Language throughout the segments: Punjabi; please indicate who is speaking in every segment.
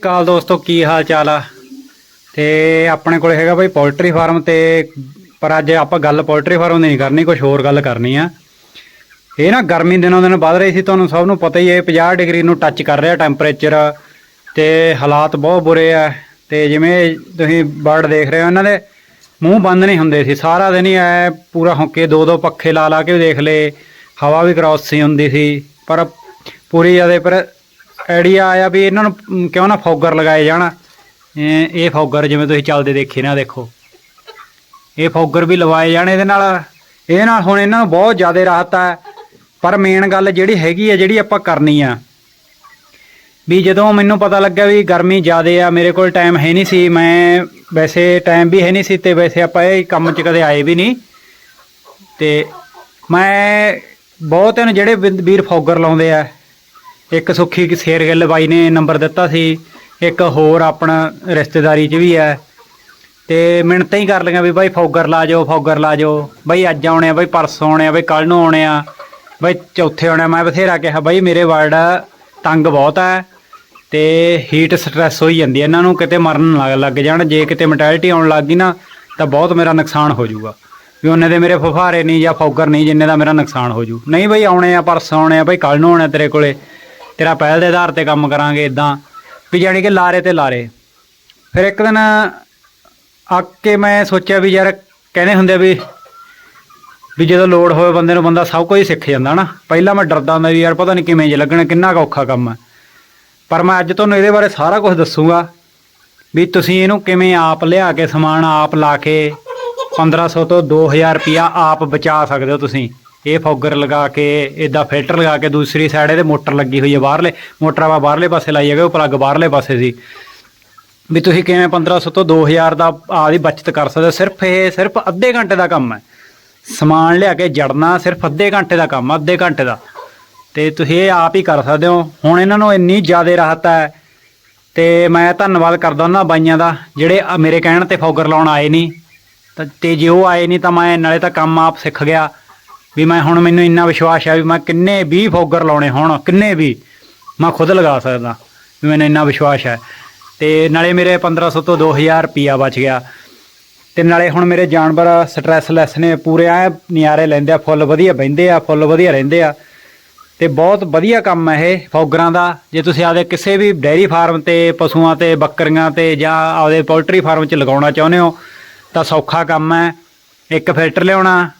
Speaker 1: ਕਾਲ ਦੋਸਤੋ, ਕੀ ਹਾਲ ਚਾਲ ਆ? ਤੇ ਆਪਣੇ ਕੋਲ ਹੈਗਾ ਬਈ ਪੋਲਟਰੀ ਫਾਰਮ ਤੇ, ਪਰ ਅੱਜ ਆਪਾਂ ਗੱਲ ਪੋਲਟਰੀ ਫਾਰਮ ਦੀ ਨਹੀਂ ਕਰਨੀ ਕੁਝ ਹੋਰ ਗੱਲ ਕਰਨੀ ਆ। ਇਹ ਨਾ ਗਰਮੀ ਦਿਨੋਂ ਦਿਨ ਵੱਧ ਰਹੀ ਸੀ, ਤੁਹਾਨੂੰ ਸਭ ਨੂੰ ਪਤਾ ਹੀ ਹੈ 50 ਡਿਗਰੀ ਨੂੰ ਟੱਚ ਕਰ ਰਿਹਾ ਟੈਂਪਰੇਚਰ ਤੇ ਹਾਲਾਤ ਬਹੁਤ ਬੁਰੇ ਆ। ਤੇ ਜਿਵੇਂ ਤੁਸੀਂ ਬਰਡ ਦੇਖ ਰਹੇ ਹੋ, ਇਹਨਾਂ ਦੇ ਮੂੰਹ ਬੰਦ ਨਹੀਂ ਹੁੰਦੇ ਸੀ। ਸਾਰਾ ਦਿਨ ਹੀ ਐ, ਪੂਰਾ ਹੌਕੇ ਦੋ ਦੋ ਪੱਖੇ ਲਾ ਲਾ ਕੇ ਵੀ ਦੇਖ ਲਏ, ਹਵਾ ਵੀ ਕ੍ਰਾਸ ਸੀ ਹੁੰਦੀ ਸੀ, ਪਰ ਪੂਰੀ ਜ਼ਿਆਦਾ ਪਰ ਆਈਡੀਆ ਆਇਆ ਵੀ ਇਹਨਾਂ ਨੂੰ ਕਿਉਂ ਨਾ ਫੌਗਰ ਲਗਾਏ ਜਾਣ। ਇਹ ਫੌਗਰ ਜਿਵੇਂ ਤੁਸੀਂ ਚੱਲਦੇ ਦੇਖੇ ਨਾ, ਦੇਖੋ। ਇਹ ਫੌਗਰ ਵੀ ਲਵਾਏ ਜਾਣ ਇਹਦੇ ਨਾਲ। ਇਹਦੇ ਨਾਲ ਹੁਣ ਇਹਨਾਂ ਨੂੰ ਬਹੁਤ ਜ਼ਿਆਦਾ ਰਾਹਤ ਆ। ਪਰ ਮੇਨ ਗੱਲ ਜਿਹੜੀ ਹੈਗੀ ਆ, ਜਿਹੜੀ ਆਪਾਂ ਕਰਨੀ ਆ। ਵੀ ਜਦੋਂ ਮੈਨੂੰ ਪਤਾ ਲੱਗਾ ਵੀ ਗਰਮੀ ਜ਼ਿਆਦਾ ਆ, ਮੇਰੇ ਕੋਲ ਟਾਈਮ ਹੈ ਨਹੀਂ ਸੀ। ਮੈਂ ਵੈਸੇ ਟਾਈਮ ਵੀ ਹੈ ਨਹੀਂ ਸੀ ਤੇ ਵੈਸੇ ਆਪਾਂ ਇਹ ਕੰਮ 'ਚ ਕਦੇ ਆਏ ਵੀ ਨਹੀਂ। ਤੇ ਮੈਂ ਬਹੁਤ ਨੇ ਜਿਹੜੇ ਵੀਰ ਫੌਗਰ ਲਾਉਂਦੇ ਆ ਇੱਕ ਸੁੱਖੀ ਸੇਰ ਗਿੱਲ ਬਾਈ ਨੇ ਨੰਬਰ ਦਿੱਤਾ ਸੀ, ਇੱਕ ਹੋਰ ਆਪਣਾ ਰਿਸ਼ਤੇਦਾਰੀ 'ਚ ਵੀ ਹੈ। ਤੇ ਮਿੰਟਾਂ ਹੀ ਕਰ ਲਈਆਂ ਵੀ ਬਾਈ ਫੌਗਰ ਲਾ ਜਾਓ, ਫੌਗਰ ਲਾ ਜਾਓ। ਬਾਈ ਅੱਜ ਆਉਣੇ ਆ, ਬਾਈ ਪਰਸੋਂ ਆਉਣੇ ਆ, ਬਾਈ ਕੱਲ ਨੂੰ ਆਉਣੇ ਆ। ਬਾਈ ਚੌਥੇ ਆਉਣੇ ਆ। ਮੈਂ ਬਥੇਰਾ ਕਿਹਾ, ਬਾਈ ਮੇਰੇ ਵਰਡ ਤੰਗ ਬਹੁਤ ਹੈ ਤੇ ਹੀਟ ਸਟ੍ਰੈਸ ਹੋਈ ਜਾਂਦੀ ਇਹਨਾਂ ਨੂੰ ਕਿਤੇ ਮਰਨ ਲੱਗ ਲੱਗ ਜਾਣ, ਜੇ ਕਿਤੇ ਮੈਟੈਲਿਟੀ ਆਉਣ ਲੱਗ ਗਈ ਨਾ, ਤਾਂ ਬਹੁਤ ਮੇਰਾ ਨੁਕਸਾਨ ਹੋ ਜਾਊਗਾ। ਵੀ ਉਹਨੇ ਦੇ ਮੇਰੇ ਫੁਫਾਰੇ ਨਹੀਂ ਜਾਂ ਫੌਗਰ ਨਹੀਂ, ਜਿੰਨੇ ਦਾ ਮੇਰਾ ਨੁਕਸਾਨ ਹੋ ਜੂ ਨਹੀਂ ਬਈ, ਆਉਣੇ ਆ, ਪਰਸੋਂ ਆਉਣੇ ਆ, ਬਈ ਕੱਲ ਨੂੰ ਆਉਣੇ ਆ ਤੇਰੇ ਕੋਲੇ। ਤੇਰਾ ਪਹਿਲ ਦੇ ਆਧਾਰ ਤੇ ਕੰਮ ਕਰਾਂਗੇ ਇਦਾਂ ਵੀ ਜਾਣੀ ਕਿ ਲਾਰੇ ਤੇ ਲਾਰੇ। ਫਿਰ ਇੱਕ ਦਿਨ ਆ ਕੇ ਮੈਂ ਸੋਚਿਆ ਵੀ ਯਾਰ ਕਹਿੰਦੇ ਹੁੰਦੇ ਵੀ ਵੀ ਜਦੋਂ ਲੋੜ ਹੋਵੇ ਬੰਦੇ ਨੂੰ ਬੰਦਾ ਸਭ ਕੁਝ ਸਿੱਖ ਜਾਂਦਾ ਨਾ। ਪਹਿਲਾਂ ਮੈਂ ਡਰਦਾ ਹੁੰਦਾ ਵੀ ਯਾਰ ਪਤਾ ਨਹੀਂ ਕਿਵੇਂ ਜੇ ਲੱਗਣਾ, ਕਿੰਨਾ ਕੁ ਔਖਾ ਕੰਮ ਹੈ ਪਰ ਮੈਂ ਅੱਜ ਤੁਹਾਨੂੰ ਇਹਦੇ ਬਾਰੇ ਸਾਰਾ ਕੁਝ ਦੱਸੂਗਾ, ਵੀ ਤੁਸੀਂ ਇਹਨੂੰ ਕਿਵੇਂ ਆਪ ਲਿਆ ਕੇ ਸਮਾਨ ਆਪ ਲਾ ਕੇ 1500 ਤੋਂ 2000 ਰੁਪਿਆ ਆਪ ਬਚਾ ਸਕਦੇ ਹੋ ਤੁਸੀਂ। ਇਹ ਫੌਗਰ ਲਗਾ ਕੇ ਇਦਾਂ ਫਿਲਟਰ ਲਗਾ ਕੇ ਦੂਸਰੀ ਸਾਈਡ ਇਹਦੇ ਮੋਟਰ ਲੱਗੀ ਹੋਈ ਹੈ ਬਾਹਰਲੇ, ਮੋਟਰ ਵਾ ਬਾਹਰਲੇ ਪਾਸੇ ਲਾਈ ਹੈਗਾ, ਉਹ ਪਲੱਗ ਬਾਹਰਲੇ ਪਾਸੇ ਸੀ। ਵੀ ਤੁਸੀਂ ਕਿਵੇਂ 1500 ਤੋਂ 2000 ਦਾ ਆਪਦੀ ਬਚਤ ਕਰ ਸਕਦੇ ਹੋ? ਸਿਰਫ ਇਹ, ਸਿਰਫ ਅੱਧੇ ਘੰਟੇ ਦਾ ਕੰਮ ਹੈ। ਸਮਾਨ ਲਿਆ ਕੇ ਜੜਨਾ ਸਿਰਫ ਅੱਧੇ ਘੰਟੇ ਦਾ ਕੰਮ, ਅੱਧੇ ਘੰਟੇ ਦਾ। ਤੇ ਤੁਸੀਂ ਇਹ ਆਪ ਹੀ ਕਰ ਸਕਦੇ ਹੋ। ਹੁਣ ਇਹਨਾਂ ਨੂੰ ਇੰਨੀ ਜ਼ਿਆਦਾ ਰਾਹਤ ਹੈ। ਤੇ ਮੈਂ ਧੰਨਵਾਦ ਕਰਦਾ ਉਹਨਾਂ ਬਾਈਆਂ ਦਾ, ਜਿਹੜੇ ਮੇਰੇ ਕਹਿਣ ਤੇ ਫੌਗਰ ਲਾਉਣ ਆਏ ਨਹੀਂ। ਤੇ ਜੇ ਉਹ ਆਏ ਨਹੀਂ ਤਾਂ ਮੈਂ ਨਾਲੇ ਤਾਂ ਕੰਮ ਆਪ ਸਿੱਖ ਗਿਆ। ਵੀ ਮੈਂ ਹੁਣ ਮੈਨੂੰ ਇੰਨਾ ਵਿਸ਼ਵਾਸ ਹੈ ਵੀ ਮੈਂ ਕਿੰਨੇ ਵੀ ਫੋਗਰ ਲਾਉਣੇ ਹੋਣ, ਕਿੰਨੇ ਵੀ, ਮੈਂ ਖੁਦ ਲਗਾ ਸਕਦਾ ਵੀ ਮੈਨੂੰ ਇੰਨਾ ਵਿਸ਼ਵਾਸ ਹੈ। ਤੇ ਨਾਲੇ ਮੇਰੇ 1500 ਤੋਂ 2000 ਰੁਪਿਆ ਬਚ ਗਿਆ। ਤੇ ਨਾਲੇ ਹੁਣ ਮੇਰੇ ਜਾਨਵਰ ਸਟ੍ਰੈਸਲੈਸ ਨੇ ਪੂਰੇ ਐ ਨਿਆਰੇ ਲੈਂਦੇ ਆ, ਫੁੱਲ ਵਧੀਆ ਬਹਿੰਦੇ ਆ, ਫੁੱਲ ਵਧੀਆ ਰਹਿੰਦੇ ਆ। ਤੇ ਬਹੁਤ ਵਧੀਆ ਕੰਮ ਹੈ ਇਹ ਫੌਗਰਾਂ ਦਾ। ਜੇ ਤੁਸੀਂ ਆਪਦੇ ਕਿਸੇ ਵੀ ਡੈਰੀ ਫਾਰਮ ਤੇ, ਪਸ਼ੂਆਂ ਤੇ, ਬੱਕਰੀਆਂ ਤੇ ਜਾਂ ਆਪਦੇ ਪੋਲਟਰੀ ਫਾਰਮ 'ਚ ਲਗਾਉਣਾ ਚਾਹੁੰਦੇ ਹੋ, ਤਾਂ ਸੌਖਾ ਕੰਮ ਹੈ। ਇੱਕ ਫਿਲਟਰ ਲਿਆਉਣਾ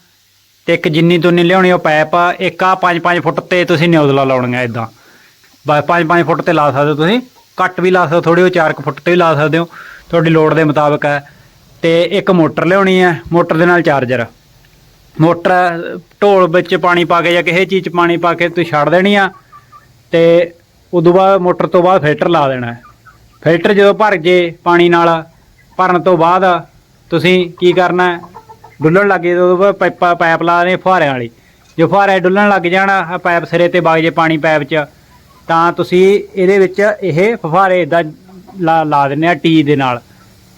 Speaker 1: ਤੇ ਇੱਕ ਜਿੰਨੀ ਤੁੰਨੀ ਲਿਆਉਣੀ ਉਹ ਪਾਈਪ ਆ, ਇੱਕ ਆ 5-5 ਫੁੱਟ ਤੇ ਤੁਸੀਂ ਨਿਊਜ਼ਲਾ ਲਾਉਣੀਆਂ ਇਦਾਂ ਬਸ 5-5 ਫੁੱਟ ਤੇ ਲਾ ਸਕਦੇ ਹੋ ਤੁਸੀਂ, ਘੱਟ ਵੀ ਲਾ ਸਕਦੇ ਹੋ ਥੋੜੀ ਉਹ 4 ਫੁੱਟ ਤੇ ਵੀ ਲਾ ਸਕਦੇ ਹੋ। ਤੁਹਾਡੀ ਲੋੜ ਦੇ ਮੁਤਾਬਕ ਹੈ। ਤੇ ਇੱਕ ਮੋਟਰ ਲਿਆਉਣੀ ਹੈ, ਮੋਟਰ ਦੇ ਨਾਲ ਚਾਰਜਰ ਮੋਟਰ, ਢੋਲ ਵਿੱਚ ਪਾਣੀ ਪਾ ਕੇ ਜਾਂ ਕਿਸੇ ਚੀਜ਼ 'ਚ ਪਾਣੀ ਪਾ ਕੇ ਤੁਸੀਂ ਛੱਡ ਦੇਣੀ ਆ, ਤੇ ਉਦੋਂ ਬਾਅਦ ਮੋਟਰ ਤੋਂ ਬਾਅਦ ਫਿਲਟਰ ਲਾ ਦੇਣਾ ਫਿਲਟਰ ਜਦੋਂ ਭਰ ਜੇ ਪਾਣੀ ਨਾਲ, ਭਰਨ ਤੋਂ ਬਾਅਦ ਤੁਸੀਂ ਕੀ ਕਰਨਾ ਡੁੱਲਣ ਲੱਗੇ ਉਦੋਂ ਬਾਅਦ ਪਾਈਪਾਂ ਪਾਈਪ ਲਾ ਦੇਣੀ ਫੁਹਾਰਿਆਂ ਵਾਲੀ। ਜੇ ਫੁਹਾਰੇ ਡੁੱਲਣ ਲੱਗ ਜਾਣ, ਆਹ ਪਾਈਪ ਸਿਰੇ ਤੇ ਵਗ ਜੇ ਪਾਣੀ ਪਾਈਪ 'ਚ, ਤਾਂ ਤੁਸੀਂ ਇਹਦੇ ਵਿੱਚ ਇਹ ਫੁਹਾਰੇ ਇਦਾਂ ਲਾ ਲਾ ਦਿੰਦੇ ਆ ਟੀ ਦੇ ਨਾਲ।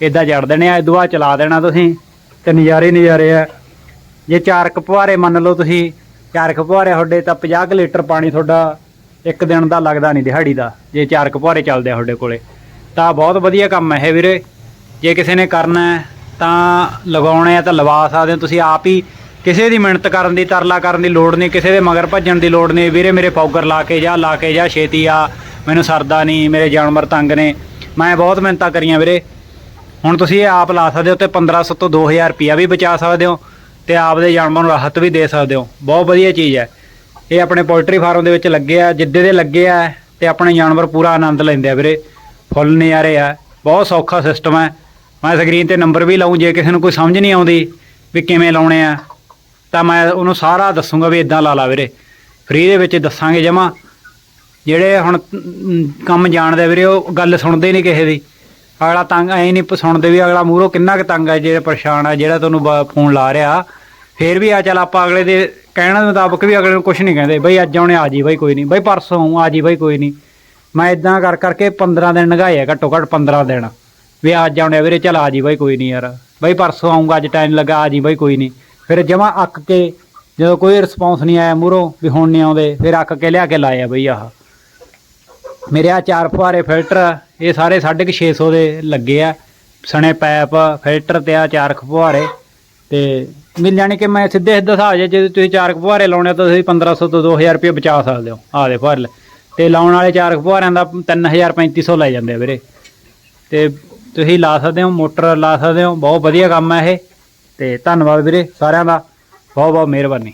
Speaker 1: ਇਦਾਂ ਜੜ ਦੇਣੇ ਆ ਇਦੋਂ ਬਾਅਦ ਚਲਾ ਦੇਣਾ ਤੁਸੀਂ, ਤੇ ਨਜ਼ਾਰੇ ਨਜ਼ਾਰੇ ਆ। ਜੇ ਚਾਰ ਕੁ ਫੁਹਾਰੇ ਮੰਨ ਲਓ ਤੁਸੀਂ, ਚਾਰ ਕੁ ਫੁਹਾਰੇ ਤੁਹਾਡੇ, ਤਾਂ 50 ਕੁ ਲੀਟਰ ਪਾਣੀ ਤੁਹਾਡਾ ਇੱਕ ਦਿਨ ਦਾ ਲੱਗਦਾ ਨਹੀਂ ਦਿਹਾੜੀ ਦਾ, ਜੇ ਚਾਰ ਕੁ ਫੁਹਾਰੇ ਚੱਲਦੇ ਆ ਤੁਹਾਡੇ ਕੋਲੇ। ਤਾਂ ਬਹੁਤ ਵਧੀਆ ਕੰਮ ਹੈ ਇਹ ਵੀਰੇ। ਜੇ ਕਿਸੇ ਨੇ ਕਰਨਾ ਹੈ ਤਾਂ ਲਗਾਉਣੇ ਆ ਤਾਂ ਲਵਾ ਸਕਦੇ ਹੋ। ਤੁਸੀਂ ਆਪ ਹੀ ਕਿਸੇ ਦੀ ਮਿਹਨਤ ਕਰਨ ਦੀ, ਤਰਲਾ ਕਰਨ ਦੀ ਲੋੜ ਨਹੀਂ, ਕਿਸੇ ਦੇ ਮਗਰ ਭੱਜਣ ਦੀ ਲੋੜ ਨਹੀਂ। ਵੀਰੇ, ਮੇਰੇ ਫੌਗਰ ਲਾ ਕੇ ਜਾ, ਲਾ ਕੇ ਜਾ, ਛੇਤੀ ਆ। ਮੈਨੂੰ ਸਰਦਾ ਨਹੀਂ, ਮੇਰੇ ਜਾਨਵਰ ਤੰਗ ਨੇ। ਮੈਂ ਬਹੁਤ ਮਿਹਨਤਾਂ ਕਰੀਆਂ ਵੀਰੇ। ਹੁਣ ਤੁਸੀਂ ਇਹ ਆਪ ਲਾ ਸਕਦੇ ਹੋ ਤੇ 1500 ਤੋਂ 2000 ਰੁਪਿਆ ਵੀ ਬਚਾ ਸਕਦੇ ਹੋ ਤੇ ਆਪਦੇ ਜਾਨਵਰ ਨੂੰ ਰਾਹਤ ਵੀ ਦੇ ਸਕਦੇ ਹੋ। ਬਹੁਤ ਵਧੀਆ ਚੀਜ਼ ਹੈ। ਇਹ ਆਪਣੇ ਪੋਲਟਰੀ ਫਾਰਮ ਦੇ ਵਿੱਚ ਲੱਗੇ ਆ, ਜਿੱਦੇ ਦੇ ਲੱਗੇ ਆ ਤੇ ਆਪਣੇ ਜਾਨਵਰ ਪੂਰਾ ਆਨੰਦ ਲੈਂਦੇ ਆ ਵੀਰੇ। ਫੁੱਲ ਨਜ਼ਾਰੇ ਆ। ਬਹੁਤ ਸੌਖਾ ਸਿਸਟਮ ਹੈ। ਮੈਂ ਸਕਰੀਨ ਤੇ ਨੰਬਰ ਵੀ ਲਾਉਂ ਜੇ ਕਿਸੇ ਨੂੰ ਕੋਈ ਸਮਝ ਨਹੀਂ ਆਉਂਦੀ ਵੀ ਕਿਵੇਂ ਲਾਉਣੇ ਆ, ਤਾਂ ਮੈਂ ਉਹਨੂੰ ਸਾਰਾ ਦੱਸੂਗਾ ਵੀ ਇਦਾਂ ਲਾ ਲਾ ਵੀਰੇ। ਫ੍ਰੀ ਦੇ ਵਿੱਚ ਦੱਸਾਂਗੇ ਜਮਾ। ਜਿਹੜੇ ਹੁਣ ਕੰਮ ਜਾਣਦੇ ਵੀਰੇ, ਉਹ ਗੱਲ ਸੁਣਦੇ ਨਹੀਂ ਕਿਸੇ ਦੀ। ਅਗਲਾ ਤੰਗ ਐ ਨਹੀਂ ਸੁਣਦੇ ਵੀ ਅਗਲਾ ਮੂਹਰੋਂ ਕਿੰਨਾ ਕੁ ਤੰਗ ਹੈ ਜਿਹੜਾ ਪਰੇਸ਼ਾਨ ਹੈ ਜਿਹੜਾ ਤੁਹਾਨੂੰ ਬ- ਫੋਨ ਲਾ ਰਿਹਾ। ਫੇਰ ਵੀ ਆ ਚੱਲ ਆਪਾਂ ਅਗਲੇ ਦੇ ਕਹਿਣ ਦੇ ਮੁਤਾਬਕ ਵੀ ਅਗਲੇ ਨੂੰ ਕੁਝ ਨਹੀਂ ਕਹਿੰਦੇ, ਬਈ ਅੱਜ ਆਉਣੇ, ਆ ਜੀ ਬਾਈ ਕੋਈ ਨਹੀਂ। ਬਈ ਪਰਸੋਂ ਆ ਜੀ ਬਾਈ ਕੋਈ ਨਹੀਂ। ਮੈਂ ਇਦਾਂ ਕਰ ਕਰਕੇ 15 ਦਿਨ ਲੰਘਾਏ ਆ ਘੱਟੋ ਘੱਟ 15 ਦਿਨ। ਵੀ ਅੱਜ ਆਉਣੇ ਆ ਵੀਰੇ, ਚੱਲ ਆ ਜੀ ਬਾਈ, ਕੋਈ ਨਹੀਂ ਯਾਰ। ਬਾਈ, ਪਰਸੋਂ ਆਉਂਗਾ ਅੱਜ ਟਾਈਮ ਲੱਗਾ, ਆ ਜੀ ਬਾਈ, ਕੋਈ ਨਹੀਂ। ਫਿਰ ਜਮਾ ਅੱਕ ਕੇ ਜਦੋਂ ਕੋਈ ਰਿਸਪੌਂਸ ਨਹੀਂ ਆਇਆ ਮੂਹਰੋਂ, ਵੀ ਹੁਣ ਨਹੀਂ ਆਉਂਦੇ, ਫਿਰ ਅੱਕ ਕੇ ਲਿਆ ਕੇ ਲਾਇਆ ਬਈ ਆਹ। ਮੇਰੇ ਆ ਚਾਰ ਫੁਹਾਰੇ ਫਿਲਟਰ ਇਹ ਸਾਰੇ 650 ਦੇ ਲੱਗੇ ਆ। ਸਣੇ ਪੈਪ ਫਿਲਟਰ ਤੇ ਆ ਚਾਰ ਫੁਹਾਰੇ। ਤੇ ਮਿਲ ਜਾਣੇ ਕਿ ਮੈਂ ਸਿੱਧੇ ਸਿੱਧਾ ਹਿਸਾਬ ਜੇ ਜੇ ਤੁਸੀਂ ਚਾਰ ਕੁ ਫੁਹਾਰੇ ਲਾਉਣੇ ਆ, ਤਾਂ ਤੁਸੀਂ 1500 ਤੋਂ 2000 ਰੁਪਏ ਬਚਾ ਸਕਦੇ ਹੋ ਆ ਦੇ ਫੁਹਾਰੇ ਤੇ ਲਾਉਣ ਵਾਲੇ ਚਾਰ ਫੁਹਾਰਿਆਂ ਦਾ 3000 3500 ਲੈ ਜਾਂਦੇ ਆ ਵੀਰੇ। ਤੇ ਤੁਸੀਂ ਲਾ ਸਕਦੇ ਹੋ, ਮੋਟਰ ਲਾ ਸਕਦੇ ਹੋ, ਬਹੁਤ ਵਧੀਆ ਕੰਮ ਹੈ ਇਹ ਤੇ ਧੰਨਵਾਦ ਵੀਰੇ ਸਾਰਿਆਂ ਦਾ, ਬਹੁਤ ਬਹੁਤ ਮਿਹਰਬਾਨੀ।